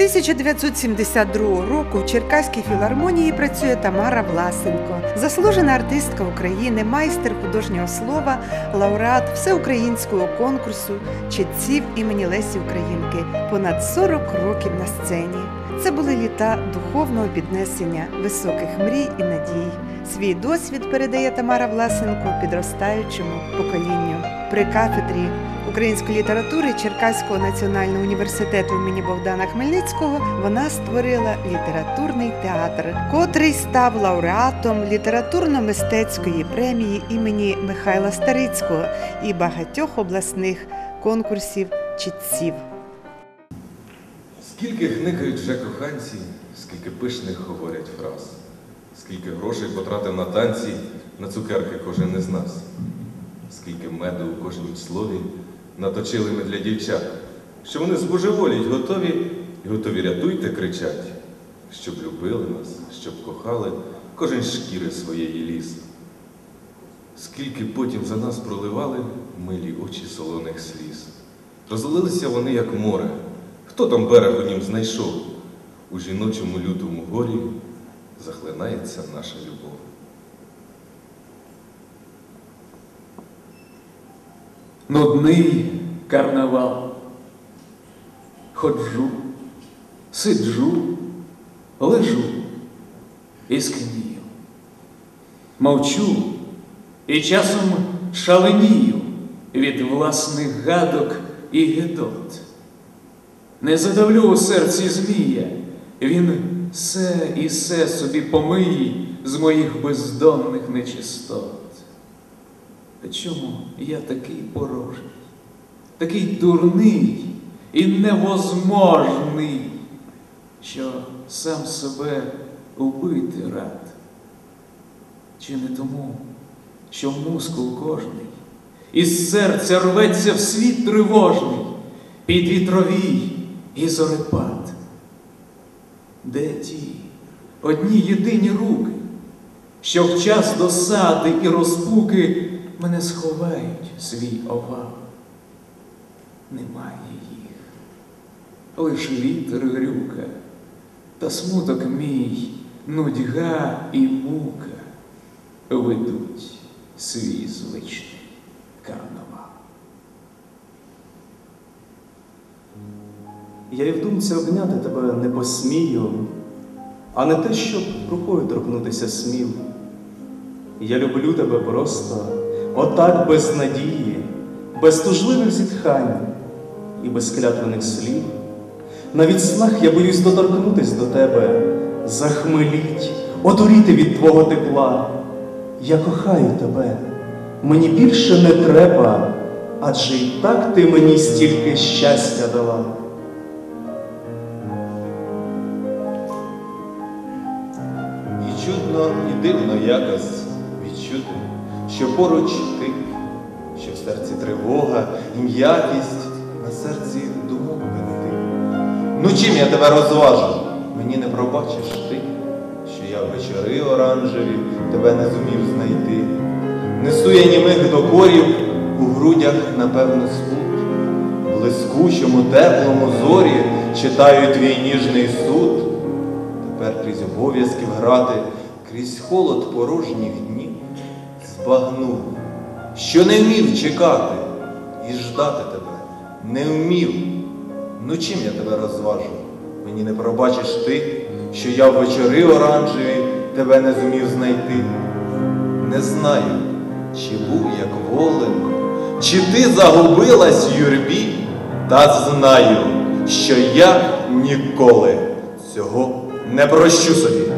1972 року в Черкаській філармонії працює Тамара Власенко, заслужена артистка України, майстер художнього слова, лауреат всеукраїнського конкурсу читців імені Лесі Українки, понад 40 років на сцені. Це були літа духовного піднесення, високих мрій і надій. Свій досвід передає Тамара Власенко підростаючому поколінню. При кафедрі української літератури Черкаського національного університету імені Богдана Хмельницького вона створила літературний театр, котрий став лауреатом літературно-мистецької премії імені Михайла Старицького і багатьох обласних конкурсів читців. Скільки гникають вже коханці, скільки пишних говорять фраз, скільки грошей потратив на танці, на цукерки кожен із нас, скільки меду у кожнім слові наточили ми для дівчат, що вони збожеволіть готові і готові рятуйте кричать, щоб любили нас, щоб кохали кожен шкіри своєї ліс. Скільки потім за нас проливали милі очі солоних сліз. Розлилися вони, як море. Хто там берег у нім знайшов? У жіночому лютому горі захлинається наша любов. Нудний карнавал. Ходжу, сиджу, лежу і скнію. Мовчу і часом шаленію від власних гадок і гидот. Не задавлю у серці змія, він все і все собі помиє з моїх бездонних нечистот. Чому я такий порожній, такий дурний і невозможний, що сам себе убити рад? Чи не тому, що мускул кожний із серця рветься в світ тривожний, під вітровій і зорепад? Де ті одні єдині руки, що в час досади і розпуки мене сховають свій овал. Немає їх, лиш вітер грюка, та смуток мій, нудьга і мука ведуть свій звичний карнавал. Я й в думці обняти тебе не посмію, а не те, щоб рукою торкнутися смів. Я люблю тебе просто отак без надії, без тужливих зітхань і без клятвених слів. Навіть в снах я боюсь доторкнутись до тебе, захмеліть, одуріти від твого тепла. Я кохаю тебе, мені більше не треба, адже й так ти мені стільки щастя дала. І чудно, і дивно якось відчути, що поруч ти, що в серці тривога і м'якість, на серці думок ти. Ну чим я тебе розважу? Мені не пробачиш ти, що я вечори оранжеві тебе не зумів знайти. Несу я німих докорів у грудях, напевно, смут. Блискучому, теплому зорі читаю твій ніжний суд. Тепер крізь обов'язків грати, крізь холод порожніх днів, збагнув, що не вмів чекати і ждати тебе, не вмів. Ну чим я тебе розважу? Мені не пробачиш ти, що я в вечори оранжеві тебе не зумів знайти. Не знаю, чи був як волен, чи ти загубилась в юрбі, та знаю, що я ніколи цього не прощу собі.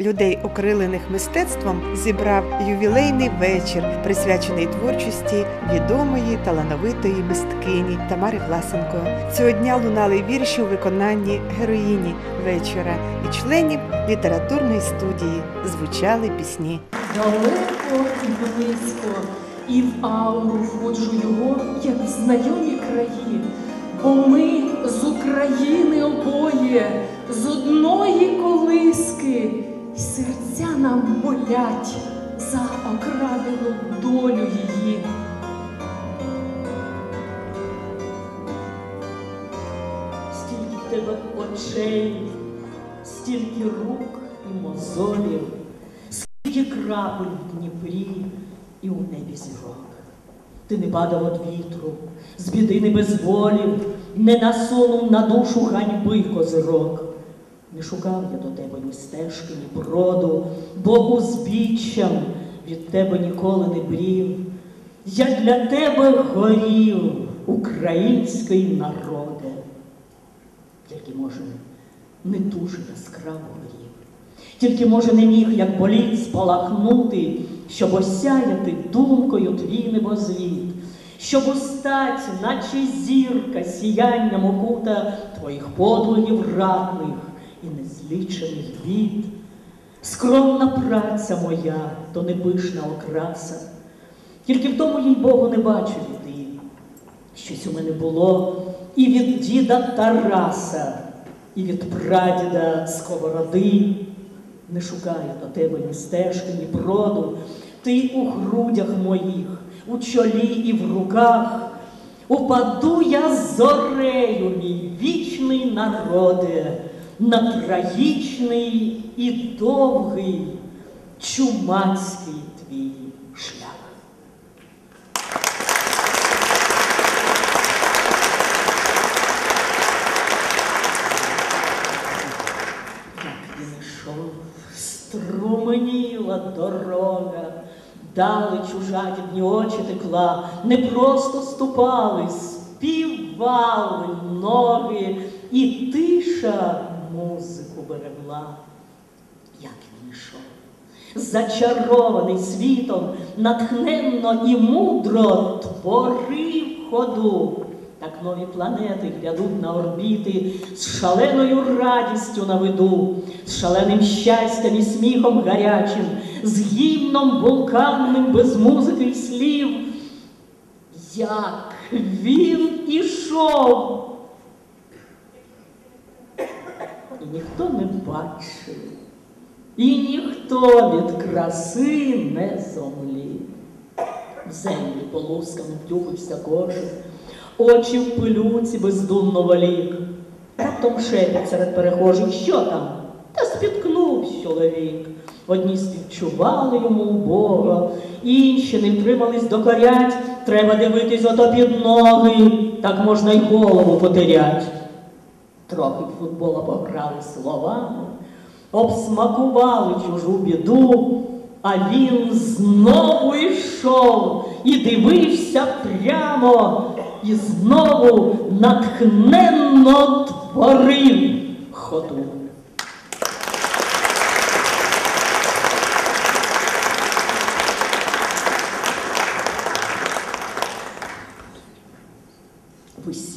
Людей, окрилених мистецтвом, зібрав ювілейний вечір, присвячений творчості відомої талановитої мисткині Тамари Власенко. Цього дня лунали вірші у виконанні героїні вечора і членів літературної студії. Звучали пісні. Далеко і близько, і в ауру входжу його, як в знайомі краї. Бо ми з України обоє, з одної колиски, серця нам болять за окрадену долю її. Стільки в тебе очей, стільки рук і мозолів, скільки крапель в Дніпрі і у небі зірок. Ти не падав від вітру, з біди не без волів, не насунув на душу ганьби козирок. Не шукав я до тебе ні стежки, ні броду, бо узбіччям від тебе ніколи не брів. Я для тебе горів, український народе. Тільки, може, не дуже яскраво горів. Тільки, може, не міг, як боліт, спалахнути, щоб осяяти думкою твій небозвіт, щоб устать, наче зірка, сіянням окута твоїх подвигів ратних і незлічених бід. Скромна праця моя, то не пишна окраса, тільки в тому, їй Богу, не бачу біди. Щось у мене було і від діда Тараса, і від прадіда Сковороди. Не шукаю до тебе ні стежки, ні броду. Ти у грудях моїх, у чолі і в руках. Упаду я зорею, мій вічний народе, на трагічний і довгий чумацький твій шлях. Струменіла дорога, дали чужадібні очі текла, не просто ступали, співали ноги, і тиша музику берегла. Як він ішов, зачарований світом, натхненно і мудро творив ходу. Так нові планети глядуть на орбіти з шаленою радістю на виду, з шаленим щастям і сміхом гарячим, з гімном вулканним без музики й слів. Як він ішов, і ніхто не бачив, і ніхто від краси не зомлів. В землі полусками втюхався кожен, очі в пилюці бездумно волік. Раптом шепіт серед перехожих, що там? Та спіткнув чоловік. Одні співчували йому убого, інші не втримались докорять. Треба дивитись ото під ноги, так можна й голову потерять. Трохи футбола пограли словами, обсмакували чужу біду, а він знову йшов і дивився прямо, і знову натхненно творив ходу.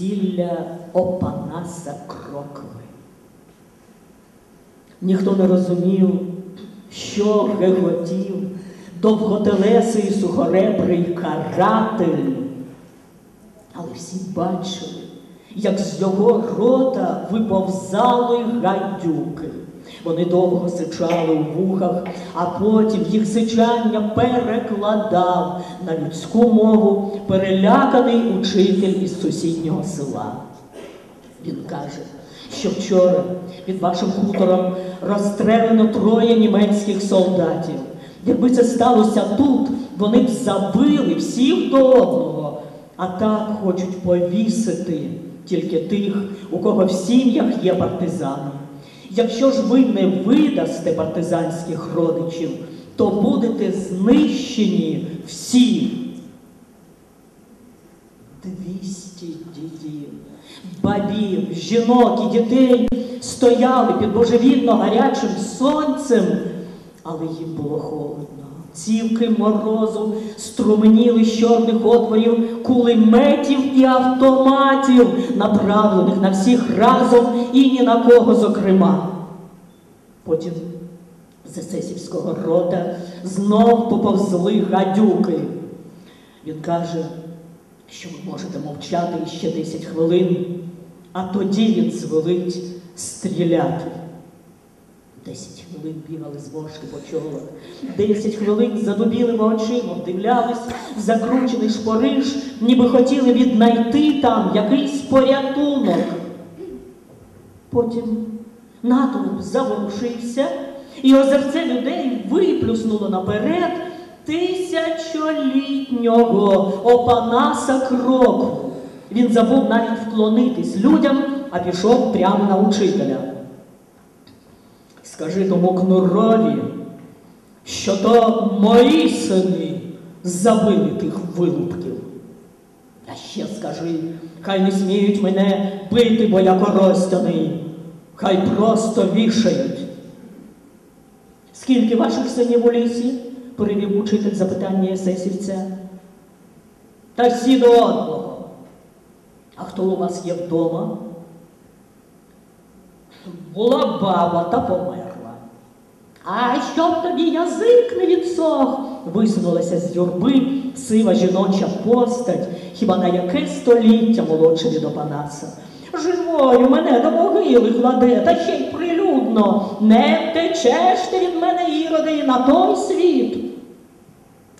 Весілля Опанаса Крокви. Ніхто не розумів, що геготів довготелесий сухоребрий каратель. Але всі бачили, як з його рота виповзали гадюки. Вони довго сичали у вухах, а потім їх сичання перекладав на людську мову переляканий учитель із сусіднього села. Він каже, що вчора під вашим хутором розстрелено троє німецьких солдатів. Якби це сталося тут, вони б забили всіх до одного, а так хочуть повісити тільки тих, у кого в сім'ях є партизани. Якщо ж ви не видасте партизанських родичів, то будете знищені всі. Двісті дідів, бабів, жінок і дітей стояли під божевільно гарячим сонцем, але їм було холодно. Цівки морозу струменіли з чорних отворів кулеметів і автоматів, направлених на всіх разом і ні на кого зокрема. Потім з есесівського рота знов поповзли гадюки. Він каже, що ви можете мовчати іще 10 хвилин, а тоді він звелить стріляти. Десять хвилин бігали з мошки по чолах, десять хвилин задубілими очима вдивлялись закручений шпориш, ніби хотіли віднайти там якийсь порятунок. Потім натовп заворушився, і озерце людей виплюснуло наперед тисячолітнього Опанаса Кроку. Він забув навіть вклонитись людям, а пішов прямо на учителя. Скажи тому кнурові, що то мої сини забили тих вилупків. А ще скажи, хай не сміють мене бити, бо я коростяний, хай просто вішають. Скільки ваших синів у лісі? перевів учитель запитання есесівця. Та всі до одного. А хто у вас є вдома? Була баба та померла. А щоб тобі язик не відсох, висунулася з юрби сива жіноча постать, хіба на яке століття молодше від Опанаса. Живою мене до могили кладе, та ще й прилюдно. Не втечеш ти від мене, іроди, на той світ.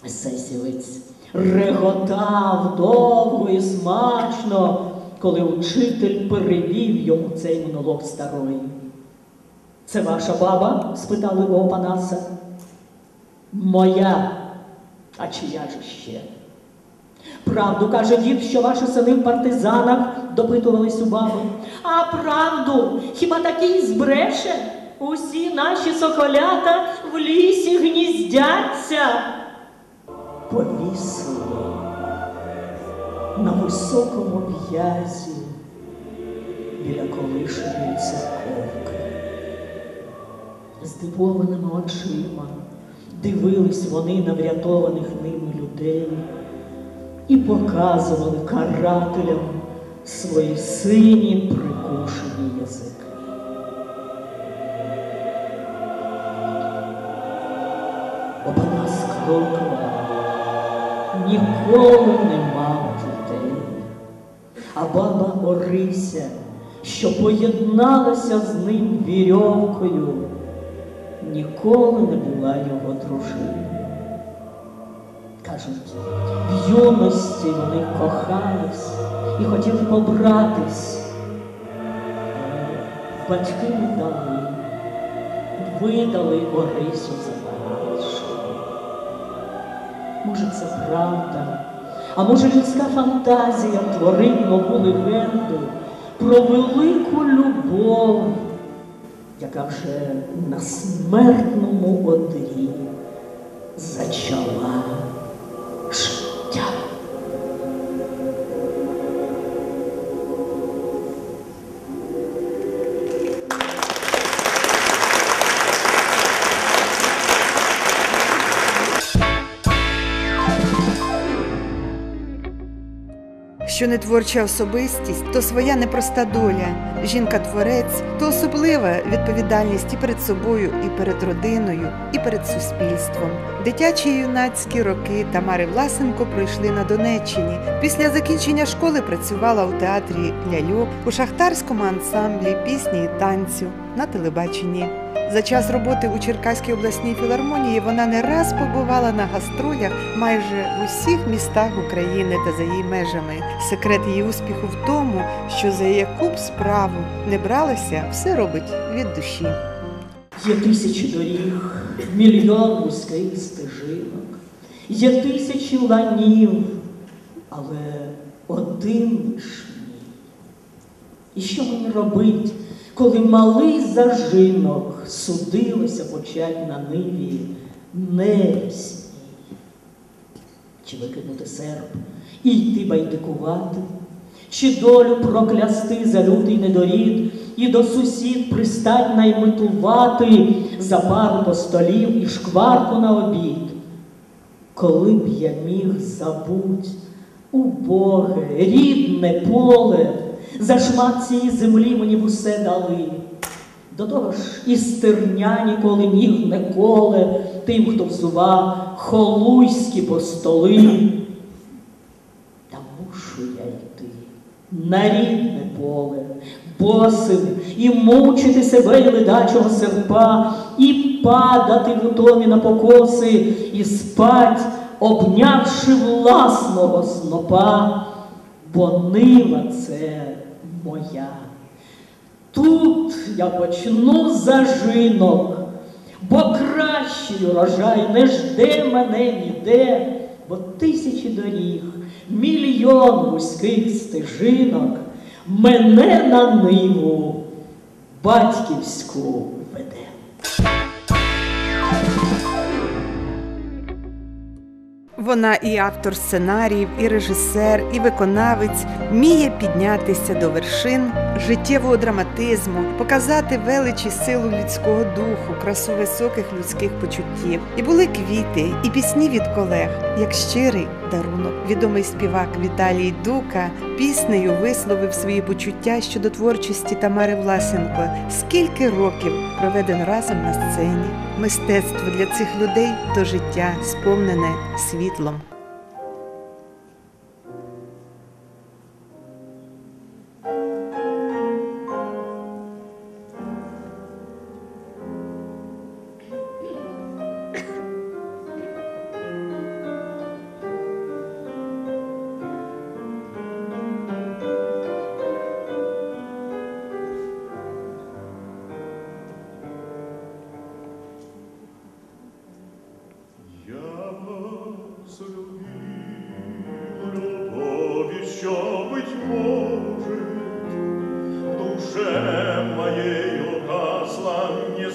Сесівець реготав довго і смачно, коли учитель перевів йому цей монолог старої. Це ваша баба? спитали у Опанаса. Моя, а чия ж ще? Правду каже дід, що ваші сини в партизанах допитувались у баби. А правду, хіба такий збреше? Усі наші соколята в лісі гніздяться. Повісило на високому в'язі біля колишньої церковки. Здивованими очима. Дивились вони на врятованих ними людей і показували карателям свої сині прикушені язики. Опанас Крокова ніколи не мав дітей, а баба Орися, що поєдналася з ним вірьовкою, ніколи не була його дружиною. Кажуть, в юності вони кохались і хотіли побратись. Батьки не дали, видали Орисю заміж. Може, це правда, а може людська фантазія творить нову легенду про велику любов, яка вже на смертному одрі зачала Що не творча особистість, то своя непроста доля. Жінка-творець то особлива відповідальність і перед собою, і перед родиною, і перед суспільством. Дитячі і юнацькі роки Тамари Власенко пройшли на Донеччині. Після закінчення школи працювала у театрі Ляльок, у шахтарському ансамблі пісні і танцю на телебаченні. За час роботи у Черкаській обласній філармонії вона не раз побувала на гастролях майже в усіх містах України та за її межами. Секрет її успіху в тому, що за яку б справу не бралася, все робить від душі. Є тисячі доріг, мільйон вузьких стежинок, є тисячі ланів, але один лиш мій. І що мені робить, коли малий зажинок судилося почать на ниві небесній? Чи викинути серп і йти байдикувати? Чи долю проклясти за лютий недорід, і до сусід пристать наймитувати за пару до столів і шкварку на обід? Коли б я міг забуть убоге, рідне поле, за шмат цієї землі мені б усе дали. До того ж, і стерня ніколи ніг не коле тим, хто взува холуйські постоли. Та мушу я йти на рідне поле, босим, і мучити себе і ледачого серпа, і падати в утомі на покоси, і спать, обнявши власного снопа, бо нива це моя. Тут я почну зажинок, бо кращий урожай не жде мене ніде, бо тисячі доріг, мільйон вузьких стежинок мене на ниву батьківську Вона і автор сценаріїв, і режисер, і виконавець вміє піднятися до вершин життєвого драматизму, показати велич і силу людського духу, красу високих людських почуттів. І були квіти, і пісні від колег, як щирий дарунок. Відомий співак Віталій Дука піснею висловив свої почуття щодо творчості Тамари Власенко. Скільки років проведено разом на сцені? Мистецтво для цих людей то життя, сповнене світлом.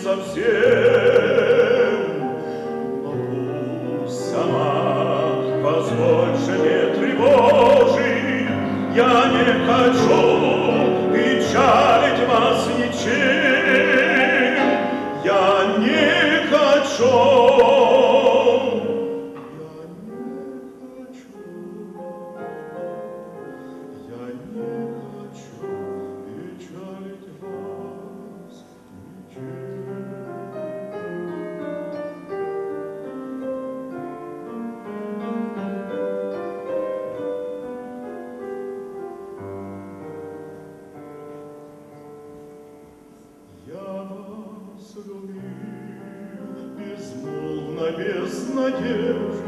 совсем. Могу сама, позволь же не тревожить, я не хочу трудно без надежды.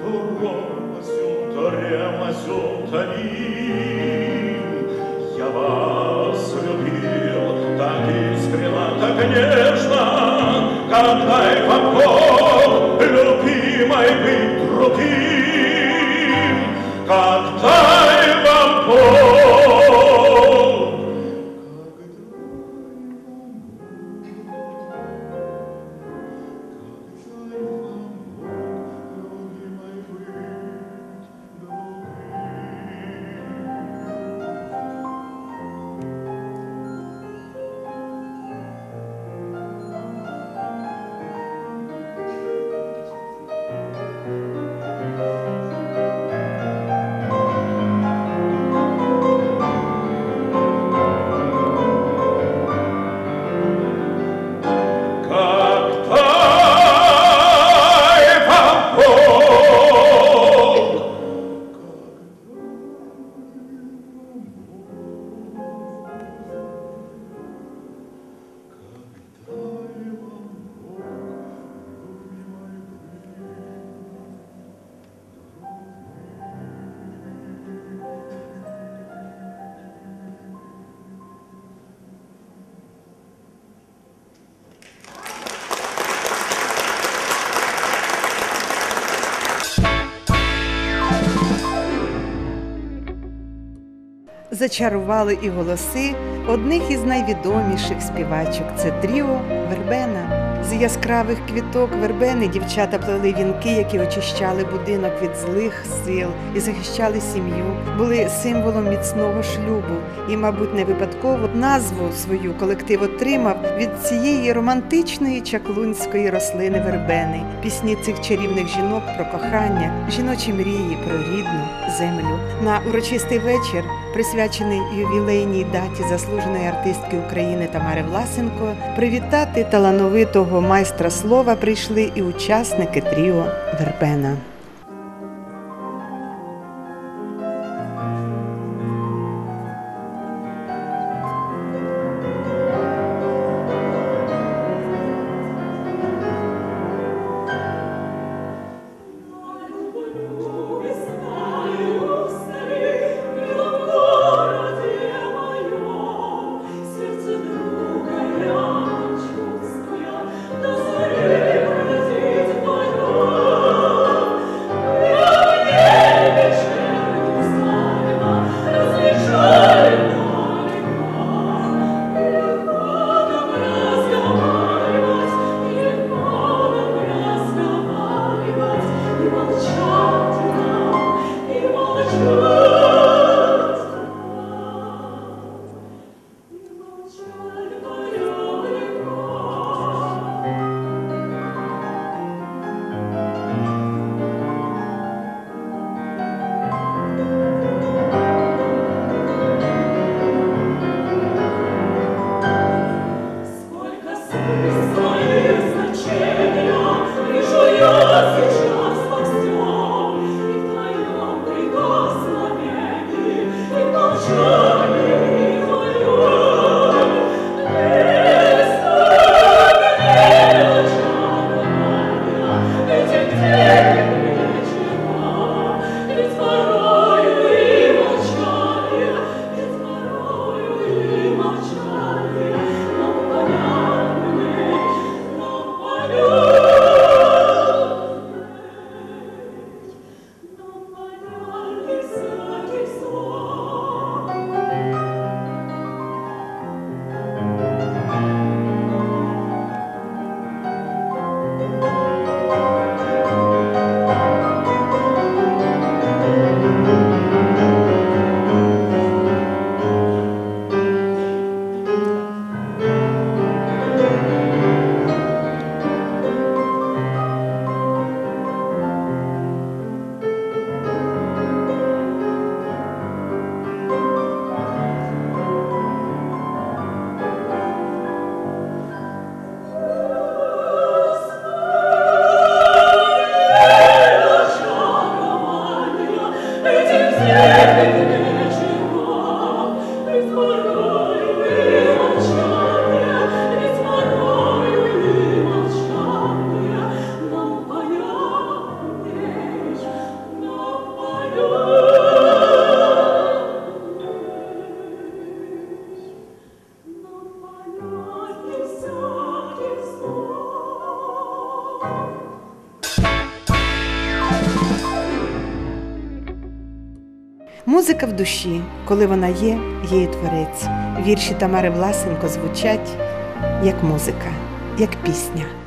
То ломасю, то ремасю, то Я вас любил так искренно, так нежно, когда и в обход. Зачарували і голоси одних із найвідоміших співачок це тріо Вербена. Яскравих квіток вербени дівчата плели вінки, які очищали будинок від злих сил і захищали сім'ю, були символом міцного шлюбу. І, мабуть, не випадково назву свою колектив отримав від цієї романтичної чаклунської рослини вербени. Пісні цих чарівних жінок про кохання, жіночі мрії про рідну землю. На урочистий вечір, присвячений ювілейній даті заслуженої артистки України Тамари Власенко, привітати талановитого майстра слова прийшли і учасники тріо Вербена. Коли вона є, є і творець. Вірші Тамари Власенко звучать як музика, як пісня.